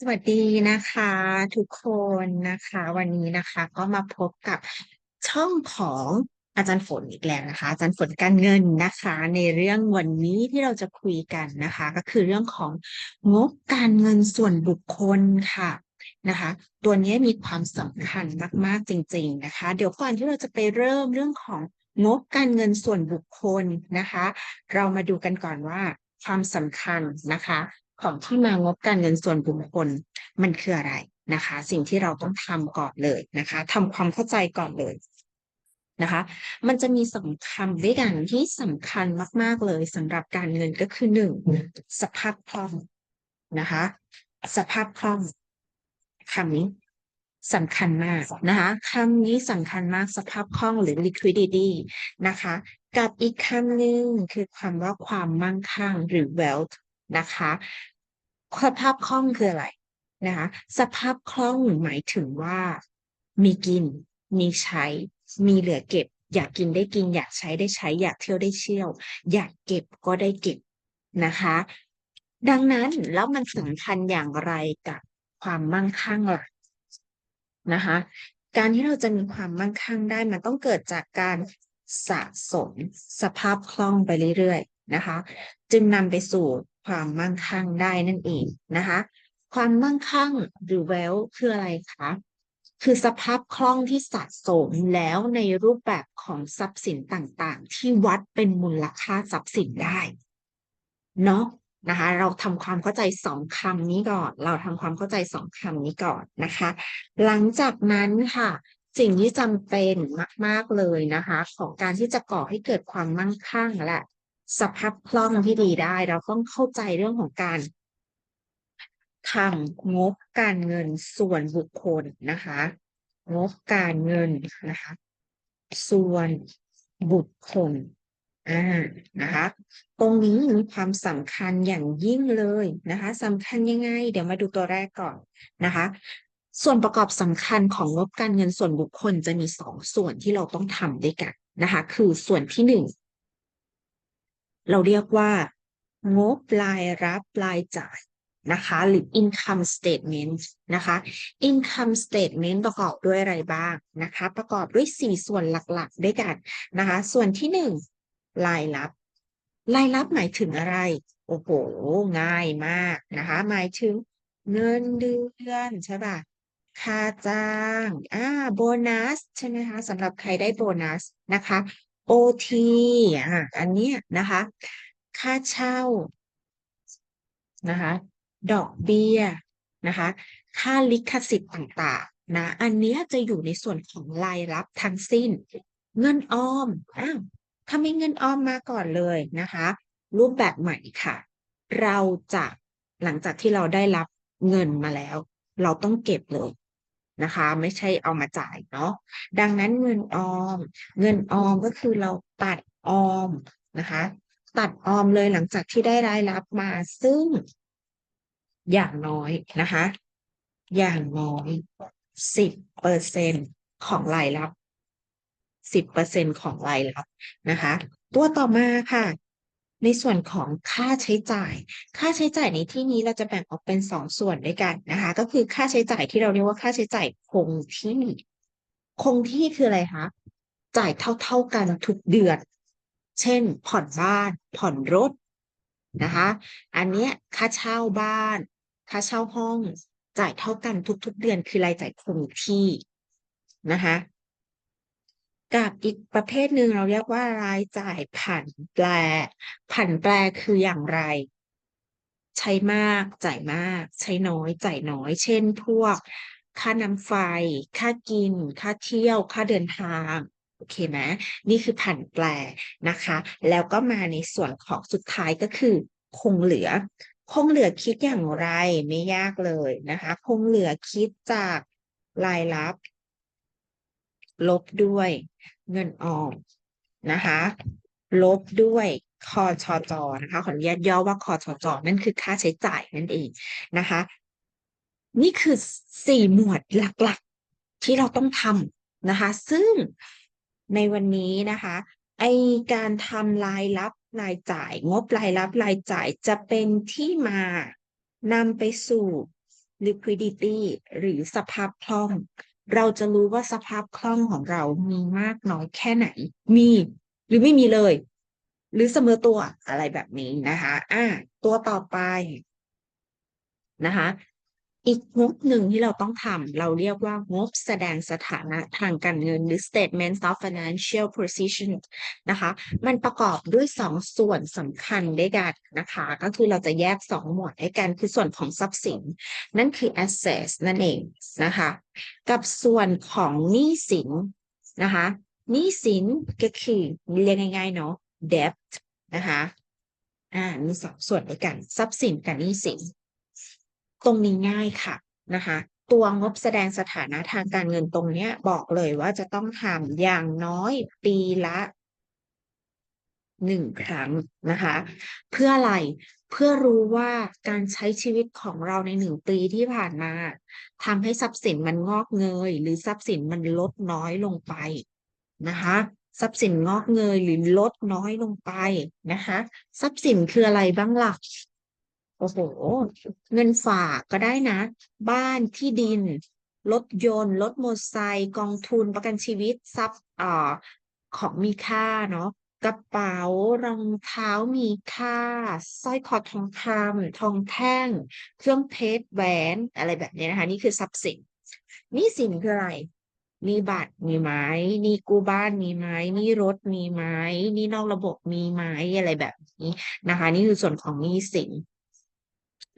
สวัสดีนะคะทุกคนนะคะ วันนี้นะคะก็มาพบกับช่องของอาจารย์ฝนอีกแล้วนะคะ อาจารย์ฝนการเงินนะคะ ในเรื่องวันนี้ที่เราจะคุยกันนะคะ ก็คือเรื่องของงบการเงินส่วนบุคคลค่ะนะคะ ตัวนี้มีความสำคัญมากๆจริง ๆนะคะ เดี๋ยวก่อนที่เราจะไปเริ่มเรื่องของงบการเงินส่วนบุคคลนะคะ เรามาดูกันก่อนว่าความสำคัญนะคะ ของที่มางบการเงินส่วนบุคคลมันคืออะไรนะคะ สิ่งที่เราต้องทำก่อนเลยนะคะทำความเข้าใจก่อนเลยนะคะ มันจะมีสองคำด้วยกันที่สำคัญมาก ๆเลยสำหรับการเงินก็คือหนึ่งสภาพคล่องนะคะ สภาพคล่องคำนี้สำคัญมากนะคะคำนี้สำคัญมากสภาพคล่องหรือ liquidity นะคะ กับอีกคำหนึ่งคือคำว่าความมั่งคั่งหรือ wealth นะคะ สภาพคล่องคืออะไรนะคะสภาพคล่องหมายถึงว่ามีกิน มีใช้ มีเหลือเก็บ อยากกินได้กิน อยากใช้ได้ใช้ อยากเที่ยวได้เที่ยว อยากเก็บก็ได้เก็บนะคะ ดังนั้นแล้วมันสำคัญอย่างไรกับความมั่งคั่งล่ะนะคะการที่เราจะมีความมั่งคั่งได้มันต้องเกิดจากการสะสมสภาพคล่องไปเรื่อยๆนะคะ จึงนำไปสู่ ความมั่งคั่งได้นั่นเองนะคะ ความมั่งคั่งหรือ wealth คืออะไรคะคือสภาพคล่องที่สะสมแล้วในรูปแบบของทรัพย์สินต่างๆ ที่วัดเป็นมูลค่าทรัพย์สินได้เนาะนะคะเราทำความเข้าใจสองคำนี้ก่อน เราทำความเข้าใจสองคำนี้ก่อนนะคะ หลังจากนั้นค่ะ สิ่งที่จำเป็นมาก ๆเลยนะคะ ของการที่จะก่อให้เกิดความมั่งคั่งและ สภาพคล่องที่ดีได้ เราต้องเข้าใจเรื่องของการทำงบการเงินส่วนบุคคลนะคะ งบการเงินนะคะ ส่วนบุคคลอ่านะคะ ตรงนี้มีความสำคัญอย่างยิ่งเลยนะคะสำคัญยังไง เดี๋ยวมาดูตัวแรกก่อนนะคะ ส่วนประกอบสำคัญของงบการเงินส่วนบุคคลจะมีสองส่วนที่เราต้องทำด้วยกันนะคะ คือส่วนที่หนึ่ง เราเรียกว่างบรายรับรายจ่ายนะคะหรือ income statement นะคะ income statement ประกอบด้วยอะไรบ้างนะคะ ประกอบด้วย 4 ส่วนหลักๆ ด้วยกันนะคะ ส่วนที่ 1 รายรับ รายรับหมายถึงอะไร โอ้โห ง่ายมากนะคะ หมายถึงเงินเดือนใช่ป่ะค่าจ้าง อ่า โบนัส ใช่ไหมคะสำหรับใครได้โบนัสนะคะ โอทีอะอันนี้นะคะ ค่าเช่านะคะ ดอกเบี้ยนะคะ ค่าลิขสิทธิ์ต่างๆนะอันนี้จะอยู่ในส่วนของรายรับทั้งสิ้น เงินออมอ้าวถ้าไม่เงินออมมาก่อนเลยนะคะ รูปแบบใหม่ค่ะ เราจะหลังจากที่เราได้รับเงินมาแล้ว เราต้องเก็บเลย นะคะ ไม่ใช่เอามาจ่ายเนาะดังนั้นเงินออม เงินออมก็คือเราตัดออมนะคะ ตัดออมเลยหลังจากที่ได้รายรับมาซึ่ง อย่างน้อยนะคะ อย่างน้อยสิบเปอร์เซ็นของรายรับสิบเปอร์เซ็นของรายรับนะคะ ตัวต่อมาค่ะ ในส่วนของค่าใช้จ่าย ค่าใช้จ่ายในที่นี้เราจะแบ่งออกเป็นสองส่วนด้วยกันนะคะ ก็คือค่าใช้จ่ายที่เราเรียกว่าค่าใช้จ่ายคงที่ คงที่คืออะไรคะ จ่ายเท่า ๆกันทุกเดือน เช่น ผ่อนบ้าน ผ่อนรถนะคะ อันนี้ค่าเช่าบ้าน ค่าเช่าห้อง จ่ายเท่ากันทุก ๆ เดือนคือรายจ่ายคงที่นะคะ กับอีกประเภทหนึ่งเราเรียกว่ารายจ่ายผันแปร ผันแปรคืออย่างไร ใช้มากจ่ายมาก ใช้น้อยจ่ายน้อย เช่น พวก ค่าน้ำไฟ ค่ากิน ค่าเที่ยว ค่าเดินทางโอเคไหมนี่คือผันแปรนะคะ แล้วก็มาในส่วนของสุดท้ายก็คือ คงเหลือ คงเหลือคิดอย่างไรไม่ยากเลยนะคะ คงเหลือคิดจากรายรับ ลบด้วย เงินออมนะคะ ลบด้วยคอชอจอนะคะขออนุญาตย่อว่าคอชอจอนั่นคือค่าใช้จ่ายนั่นเองนะคะ นี่คือสี่หมวดหลักๆที่เราต้องทำนะคะ ซึ่งในวันนี้นะคะไอการทำรายรับรายจ่าย งบรายรับรายจ่ายจะเป็นที่มานำไปสู่ liquidity หรือสภาพคล่อง เราจะรู้ว่าสภาพคล่องของเรามีมากน้อยแค่ไหน มีหรือไม่มีเลย หรือเสมอตัวอะไรแบบนี้นะคะ อ่า ตัวต่อไปนะคะ อีกงบหนึ่งที่เราต้องทำเราเรียกว่างบแสดงสถานะทางการเงินหรือ statement of financial position นะคะ มันประกอบด้วยสองส่วนสำคัญด้วยกันนะคะ ก็คือเราจะแยกสองหมวดให้กันคือส่วนของทรัพย์สิน นั่นคือ assets นั่นเองนะคะ กับส่วนของหนี้สินนะคะหนี้สินก็คือเรียกง่ายๆเนาะ debt นะคะอ่ามีสองส่วนด้วยกัน ทรัพย์สินกับหนี้สิน ตรงนี้ง่ายค่ะนะคะ ตัวงบแสดงสถานะทางการเงินตรงเนี้ยบอกเลยว่าจะต้องทำอย่างน้อยปีละหนึ่งครั้งนะคะ เพื่ออะไรเพื่อรู้ว่าการใช้ชีวิตของเราในหนึ่งปีที่ผ่านมาทำให้ทรัพย์สินมันงอกเงย หรือทรัพย์สินมันลดน้อยลงไปนะคะทรัพย์สินงอกเงยหรือลดน้อยลงไปนะคะ ทรัพย์สินคืออะไรบ้างหล่ะ โอ้โห เงินฝากก็ได้นะ บ้านที่ดิน รถยนต์ รถมอเตอร์ไซค์กองทุนประกันชีวิตทรัพย์อ่าของมีค่าเนาะกระเป๋ารองเท้ามีค่าสร้อยคอทองคำทองแท่ง เครื่องเพชรแหวนอะไรแบบนี้นะคะ นี่คือทรัพย์สินนี้สินคืออะไรมีบัตรมีไหมนี้กู้บ้านมีไหมนี้รถมีไหมนี้นอกระบบมีไหมอะไรแบบนี้นะคะ นี่คือส่วนของหนี้สิน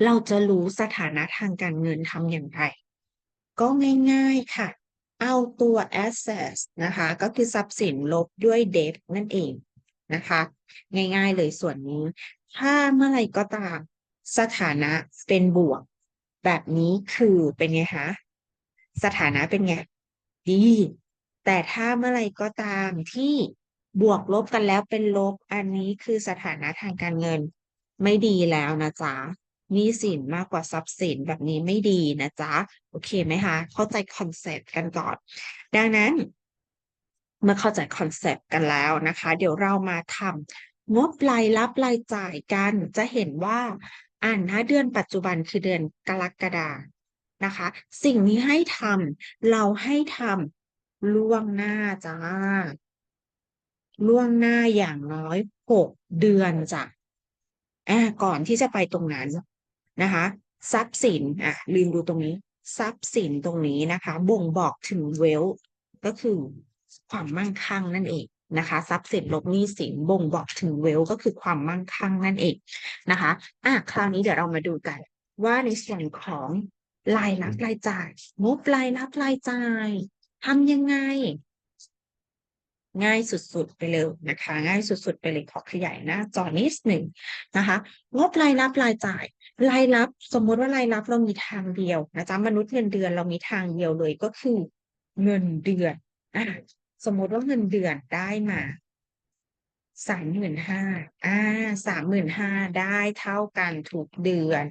เราจะรู้สถานะทางการเงินทำอย่างไร ก็ง่าย ๆ ค่ะ เอาตัว assets นะคะ ก็คือทรัพย์สินลบด้วย debt นั่นเองนะคะ ง่ายๆเลยส่วนนี้ ถ้าเมื่อไรก็ตามสถานะเป็นบวก แบบนี้คือเป็นไงคะสถานะเป็นไง ดี แต่ถ้าเมื่อไรก็ตามที่บวกลบกันแล้วเป็นลบ อันนี้คือสถานะทางการเงิน ไม่ดีแล้วนะจ๊ะ หนี้สินมากกว่าทรัพย์สินแบบนี้ไม่ดีนะจ๊ะ โอเคไหมคะ เข้าใจคอนเซ็ปต์กันก่อน ดังนั้น เมื่อเข้าใจคอนเซ็ปต์กันแล้วนะคะ เดี๋ยวเรามาทำงบรายรับรายจ่ายกันจะเห็นว่าอ่านนะเดือนปัจจุบันคือเดือนกรกฎานะคะ สิ่งนี้ให้ทำเราให้ทำล่วงหน้าจ้า ล่วงหน้าอย่างน้อยหกเดือนจ้ะอ่าก่อนที่จะไปตรงนั้น นะคะทรัพย์สินอะลืมดูตรงนี้ ทรัพย์สินตรงนี้นะคะ บ่งบอกถึงเวลก็คือความมั่งคั่งนั่นเองนะคะทรัพย์สินลบหนี้สินบ่งบอกถึงเวลก็คือความมั่งคั่งนั่นเองนะคะอะคราวนี้เดี๋ยวเรามาดูกัน ว่าในส่วนของรายรับรายจ่ายงบรายรับรายจ่ายทำยังไง ง่ายสุดๆไปเลยนะคะ ง่ายสุดๆไปเลยขอขยายหน้าจอนิดหนึ่งนะคะ งบรายรับรายจ่าย รายรับสมมติว่ารายรับเรามีทางเดียวนะจ๊ะมนุษย์เงินเดือนเรามีทางเดียวเลยก็คือเงินเดือนอะสมมติว่าเงินเดือนได้มาสามหมื่นห้าอ่าสามหมื่นห้าได้เท่ากันทุกเดือน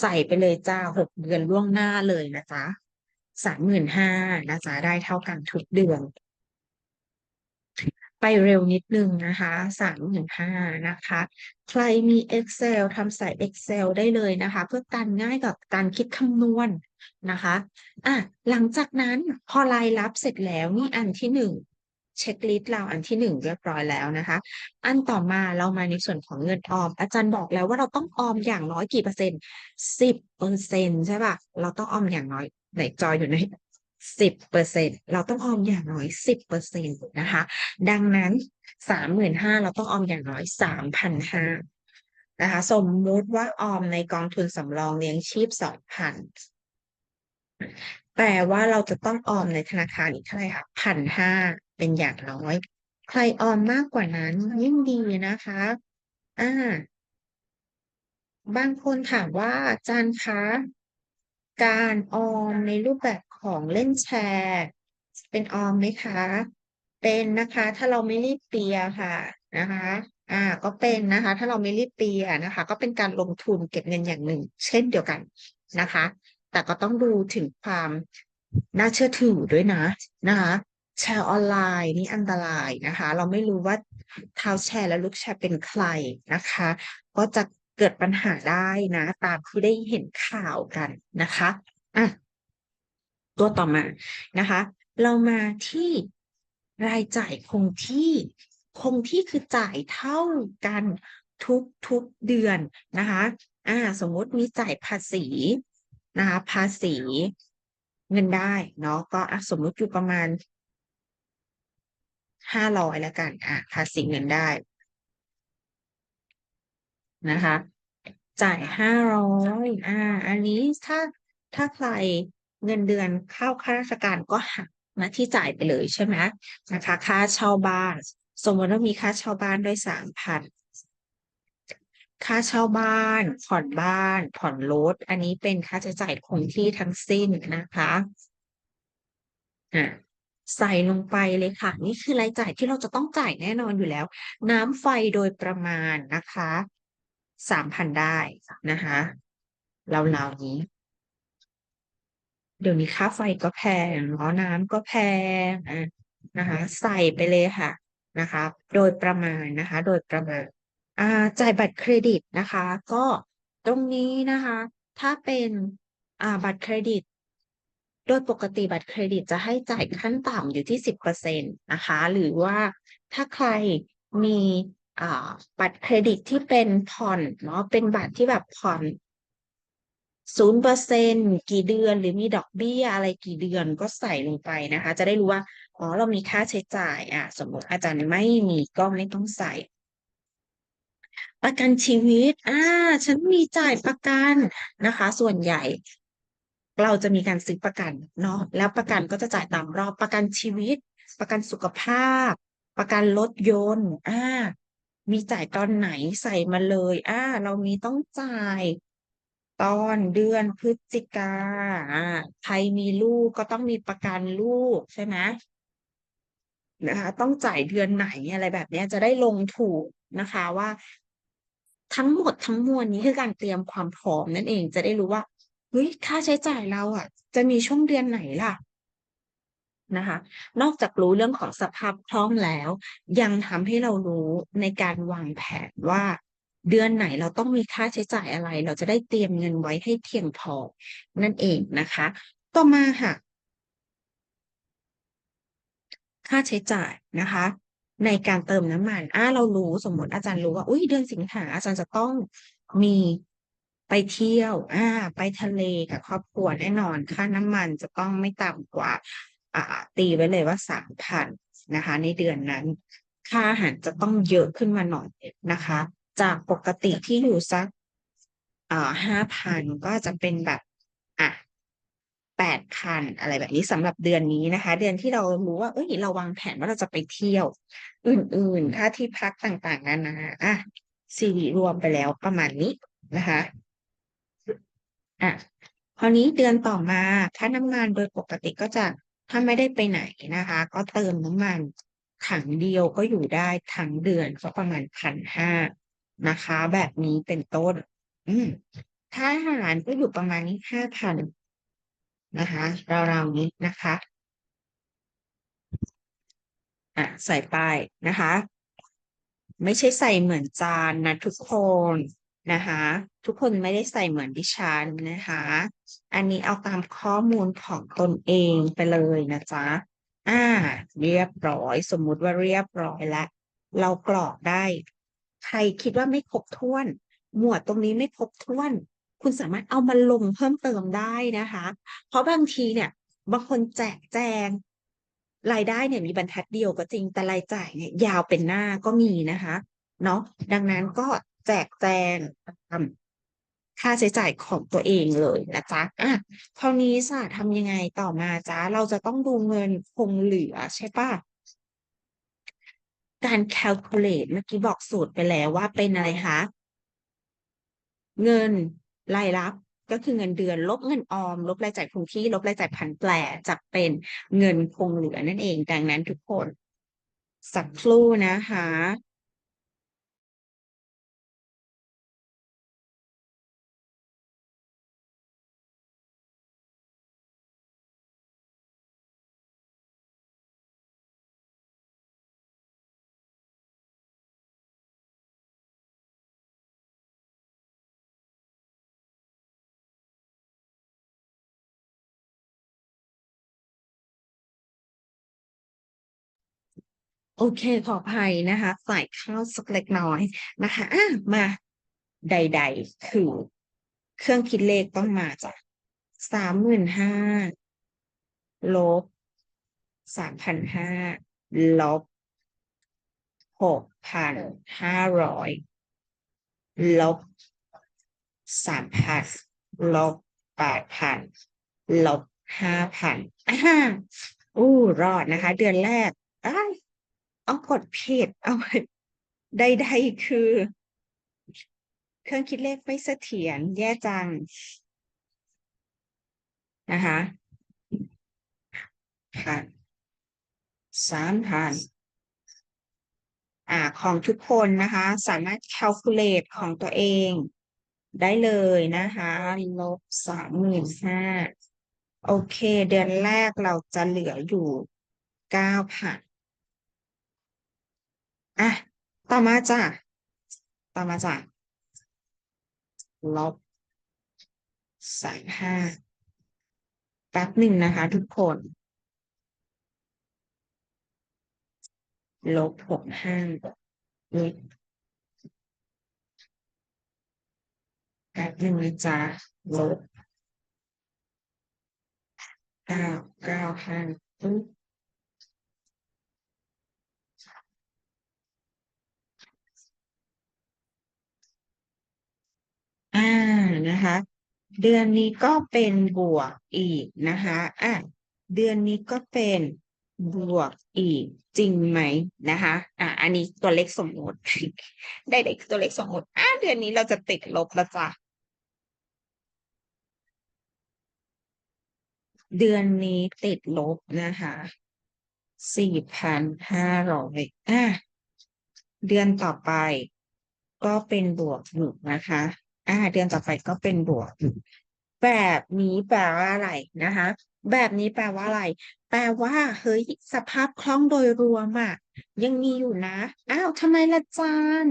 ใส่ไปเลยจ้าหกเดือนล่วงหน้าเลยนะจ๊ะสามหมื่นห้านะจ๊ะได้เท่ากันทุกเดือน ไปเร็วนิดนึงนะคะสามหมื่นห้านะคะ ใครมี Excel ทำใส่ Excel ได้เลยนะคะ เพื่อการง่ายกับการคิดคำนวณนะคะอะหลังจากนั้นพอรายรับเสร็จแล้วนี่อันที่หนึ่งเช็คลิสต์เราอันที่หนึ่งเรียบร้อยแล้วนะคะ อันต่อมาเรามาในส่วนของเงินออม อาจารย์บอกแล้วว่าเราต้องออมอย่างน้อยกี่เปอร์เซ็นต์สิบเปอร์เซ็นต์ใช่ป่ะ เราต้องออมอย่างน้อยไหนจอยอยู่ใน สิบเปอร์เซ็นต์เราต้องออมอย่างน้อยสิบเปอร์เซ็นต์นะคะ ดังนั้นสามหมื่นห้าเราต้องออมอย่างน้อยสามพันห้านะคะ สมมุติว่าออมในกองทุนสำรองเลี้ยงชีพสองพันแต่ว่าเราจะต้องออมในธนาคารอีกเท่าไหร่คะพันห้าเป็นอย่างน้อย ใครออมมากกว่านั้นยิ่งดีนะคะ อ่า บางคนถามว่าจารย์คะการออมในรูปแบบ ของเล่นแชร์ เป็นออมไหมคะ เป็นนะคะ ถ้าเราไม่รีบเปียค่ะนะคะอ่าก็เป็นนะคะ ถ้าเราไม่รีบเปียนะคะ ก็เป็นการลงทุนเก็บเงินอย่างหนึ่ง เช่นเดียวกันนะคะ แต่ก็ต้องดูถึงความน่าเชื่อถือด้วยนะนะคะแชร์ออนไลน์นี่อันตรายนะคะ เราไม่รู้ว่าเท้าแชร์และลูกแชร์เป็นใครนะคะ ก็จะเกิดปัญหาได้นะ ตามที่ได้เห็นข่าวกันนะคะอะ ตัวต่อมานะคะ เรามาที่รายจ่ายคงที่คงที่คือจ่ายเท่ากันทุกทุกเดือนนะคะอ่าสมมติมีจ่ายภาษีนะคะภาษีเงินได้เนาะก็อสมมติอยู่ประมาณห้าร้อยแล้วกันอะภาษีเงินได้นะคะ จ่ายห้าร้อยอ่า อันนี้ถ้าถ้าใคร เงินเดือนเข้าข้าราชการก็หักนะที่จ่ายไปเลยใช่ไหมนะคะค่าเช่าบ้าน สมมติว่ามีค่าเช่าบ้านด้วยสามพันค่าเช่าบ้าน ผ่อนบ้าน ผ่อนรถ อันนี้เป็นค่าใช้จ่ายคงที่ทั้งสิ้นนะคะอ่าใส่ลงไปเลยค่ะ นี่คือรายจ่ายที่เราจะต้องจ่ายแน่นอนอยู่แล้ว น้ำไฟโดยประมาณนะคะสามพันได้นะคะเราวๆนี้ เดี๋ยวนี้ค่าไฟก็แพงเนาะน้ำก็แพงอะนะคะ ใส่ไปเลยค่ะนะคะ โดยประมาณนะคะ โดยประมาณอ่าจ่ายบัตรเครดิตนะคะ ก็ตรงนี้นะคะ ถ้าเป็นอ่าบัตรเครดิต โดยปกติบัตรเครดิตจะให้จ่ายขั้นต่ำอยู่ที่สิบเปอร์เซ็นต์นะคะ หรือว่าถ้าใครมีอ่าบัตรเครดิตที่เป็นผ่อนเนาะเป็นบัตรที่แบบผ่อน ศูนย์เปอร์เซ็นกี่เดือนหรือมีดอกเบี้ยอะไรกี่เดือนก็ใส่ลงไปนะคะ จะได้รู้ว่าอ๋อเรามีค่าใช้จ่ายอะสมมติอาจารย์ไม่มีก็ไม่ต้องใส่ ประกันชีวิตอ่าฉันมีจ่ายประกันนะคะ ส่วนใหญ่เราจะมีการซื้อประกันเนาะแล้วประกันก็จะจ่ายตามรอบประกันชีวิต ประกันสุขภาพ ประกันรถยนต์อ่ามีจ่ายตอนไหนใส่มาเลยอ่าเรามีต้องจ่าย ตอนเดือนพฤศจิกาอ่าใครมีลูกก็ต้องมีประกันลูกใช่ไหมนะคะ ต้องจ่ายเดือนไหนอะไรแบบนี้จะได้ลงถูกนะคะว่า ทั้งหมดทั้งมวลนี้คือการเตรียมความพร้อมนั่นเองจะได้รู้ว่าเฮ้ยค่าใช้จ่ายเราอะ จะมีช่วงเดือนไหนล่ะนะคะ นอกจากรู้เรื่องของสภาพคล่องแล้ว ยังทำให้เรารู้ในการวางแผนว่า เดือนไหนเราต้องมีค่าใช้จ่ายอะไร เราจะได้เตรียมเงินไว้ให้เพียงพอ นั่นเองนะคะ ต่อมาค่ะ ค่าใช้จ่ายนะคะ ในการเติมน้ำมันอ่าเรารู้สมมติอาจารย์รู้ว่า อุ้ยเดือนสิงหาอาจารย์จะต้องมีไปเที่ยวอ่าไปทะเลกับครอบครัวแน่นอน ค่าน้ำมันจะต้องไม่ต่ำกว่า อ่า ตีไว้เลยว่าสามพันนะคะ ในเดือนนั้น ค่าอาหารจะต้องเยอะขึ้นมาหน่อยนะคะ จากปกติที่อยู่สักอ่าห้าพันก็จะเป็นแบบอะแปดพันอะไรแบบนี้สำหรับเดือนนี้นะคะ เดือนที่เรารู้ว่า เอ้ยเราวางแผนว่าเราจะไปเที่ยว อื่นๆค่าที่พักต่างๆนานาอะซีรีรวมไปแล้วประมาณนี้นะคะอะคราวนี้เดือนต่อมาค่าน้ำมันโดยปกติก็จะถ้าไม่ได้ไปไหนนะคะ ก็เติมน้ำมันถังเดียวก็อยู่ได้ทั้งเดือนก็ประมาณพันห้า นะคะ แบบนี้เป็นต้น อืมถ้าอาหารก็อยู่ประมาณนี้ห้าพันนะคะเราวๆนี้นะคะอะใส่ไปนะคะ ไม่ใช่ใส่เหมือนจานนะทุกคนนะคะ ทุกคนไม่ได้ใส่เหมือนดิฉันนะคะ อันนี้เอาตามข้อมูลของตนเองไปเลยนะจ๊ะอ่า เรียบร้อยสมมุติว่าเรียบร้อยแล้วเรากรอกได้ ใครคิดว่าไม่ครบถ้วน หมวดตรงนี้ไม่ครบถ้วน คุณสามารถเอามาลงเพิ่มเติมได้นะคะ เพราะบางทีเนี่ยบางคนแจกแจงรายได้เนี่ยมีบรรทัดเดียวก็จริงแต่รายจ่ายเนี่ยยาวเป็นหน้าก็มีนะคะเนาะดังนั้นก็แจกแจงค่าใช้จ่ายของตัวเองเลยนะจ๊ะอะคราวนี้สะทำยังไงต่อมาจ๊ะเราจะต้องดูเงินคงเหลือใช่ปะ การ calculate เมื่อกี้บอกสูตรไปแล้วว่าเป็นอะไรคะ เงินรายรับก็คือเงินเดือนลบเงินออม ลบรายจ่ายคงที่ ลบรายจ่ายผันแปรจะเป็นเงินคงเหลือนั่นเองดังนั้นทุกคน สักครู่นะคะ โอเคขออภัยนะคะ ใส่ข้าวสักเล็กน้อยนะคะอะมาใด ๆ คือ เครื่องคิดเลขต้องมาจากสามหมื่นห้าลบสามพันห้าลบหกพันห้าร้อยลบสามพันลบแปดพันลบห้าพันอ่าอู้รอดนะคะ เดือนแรกอ้า เอากดผิดเอาใดๆคือ เครื่องคิดเลขไม่เสถียรแย่จังนะคะพันสามพันอ่าของทุกคนนะคะ สามารถ calculate ของตัวเองได้เลยนะคะลบสามหมื่นห้าโอเค เดือนแรกเราจะเหลืออยู่เก้าพัน อะ ต่อมาจ้ะ ต่อมาจ้ะ ลบสามห้าแป๊บหนึ่งนะคะทุกคน ลบหกห้าลบแป๊บหนึ่งนะจ๊ะลบเก้าเก้าห้าปึ๊บ อ่านะคะ เดือนนี้ก็เป็นบวกอีกนะคะอะเดือนนี้ก็เป็นบวกอีกจริงไหมนะคะ อะอันนี้ตัวเลขสมมติ ได้เด็กตัวเลขสมมติอะเดือนนี้เราจะติดลบแล้วจ้ะเดือนนี้ติดลบนะคะสี่พันห้าร้อยอะเดือนต่อไปก็เป็นบวกหนึ่งนะคะ อ่า เดือนต่อไปก็เป็นบวก แบบนี้แปลว่าอะไรนะคะ แบบนี้แปลว่าอะไร แปลว่า เฮ้ย สภาพคล่องโดยรวมอะยังมีอยู่นะ อ้าวทำไมละจาน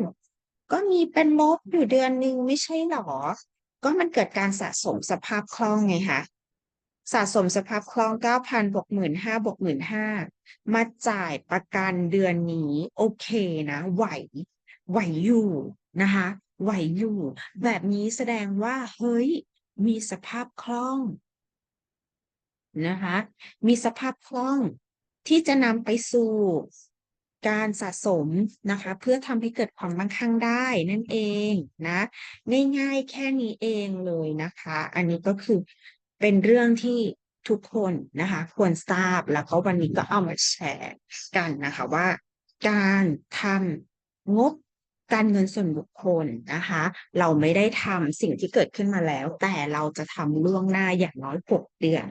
ก็มีเป็นลบอยู่เดือนหนึ่งไม่ใช่หรอ ก็มันเกิดการสะสมสภาพคล่องไงคะสะสมสภาพคล่องเก้าพันบวกหมื่นห้าบวกหมื่นห้ามาจ่ายประกันเดือนนี้ โอเคนะ ไหว ไหวอยู่นะคะ ไหวอยู่ แบบนี้แสดงว่า เฮ้ย มีสภาพคล่องนะคะ มีสภาพคล่องที่จะนำไปสู่การสะสมนะคะ เพื่อทำให้เกิดความมั่งคั่งได้นั่นเองนะง่ายๆแค่นี้เองเลยนะคะ อันนี้ก็คือเป็นเรื่องที่ทุกคนนะคะ ควรทราบแล้วก็วันนี้ก็เอามาแชร์กันนะคะว่า การทำงบ การเงินส่วนบุคคลนะคะ เราไม่ได้ทำสิ่งที่เกิดขึ้นมาแล้ว แต่เราจะทำล่วงหน้าอย่างน้อยหกเดือน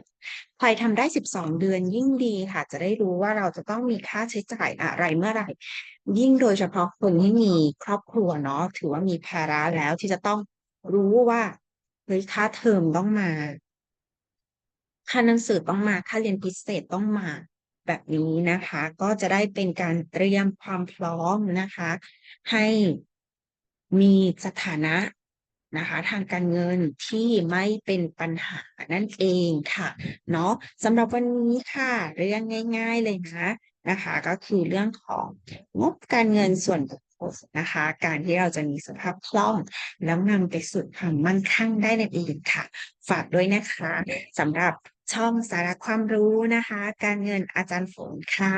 ใครทำได้สิบสองเดือนยิ่งดีค่ะ จะได้รู้ว่าเราจะต้องมีค่าใช้จ่ายอะไรเมื่อไหร่ ยิ่งโดยเฉพาะคนที่มีครอบครัวเนาะถือว่ามีภาระแล้วที่จะต้องรู้ว่าเฮ้ยค่าเทอมต้องมา ค่าหนังสือต้องมา ค่าเรียนพิเศษต้องมา แบบนี้นะคะ ก็จะได้เป็นการเตรียมความพร้อมนะคะ ให้มีสถานะนะคะ ทางการเงินที่ไม่เป็นปัญหานั่นเองค่ะเนาะสำหรับวันนี้ค่ะเรื่องง่าย ๆเลยนะนะคะ ก็คือเรื่องของงบการเงินส่วนบุคคลนะคะ การที่เราจะมีสภาพคล่อง แล้วนำไปสู่ความมั่งคั่งได้ในปีนค่ะ ฝากด้วยนะคะสำหรับ ช่องสาระความรู้นะคะ การเงินอาจารย์ฝนค่ะ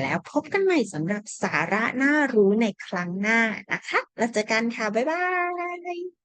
แล้วพบกันใหม่สำหรับสาระน่ารู้ในครั้งหน้านะคะ แล้วเจอกันค่ะ บ๊ายบาย